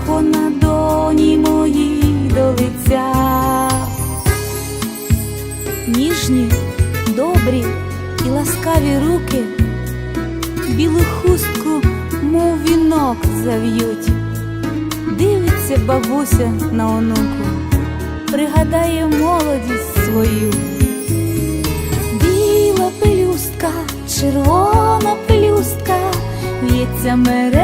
як вона доні моїй до лиця. Ніжні, добрі і ласкаві руки, білу хустку, мов вінок зав'ють. Дивиться бабуся на онуку, пригадає молодість свою. Біла пелюстка, червона пелюстка, в'ється кінця.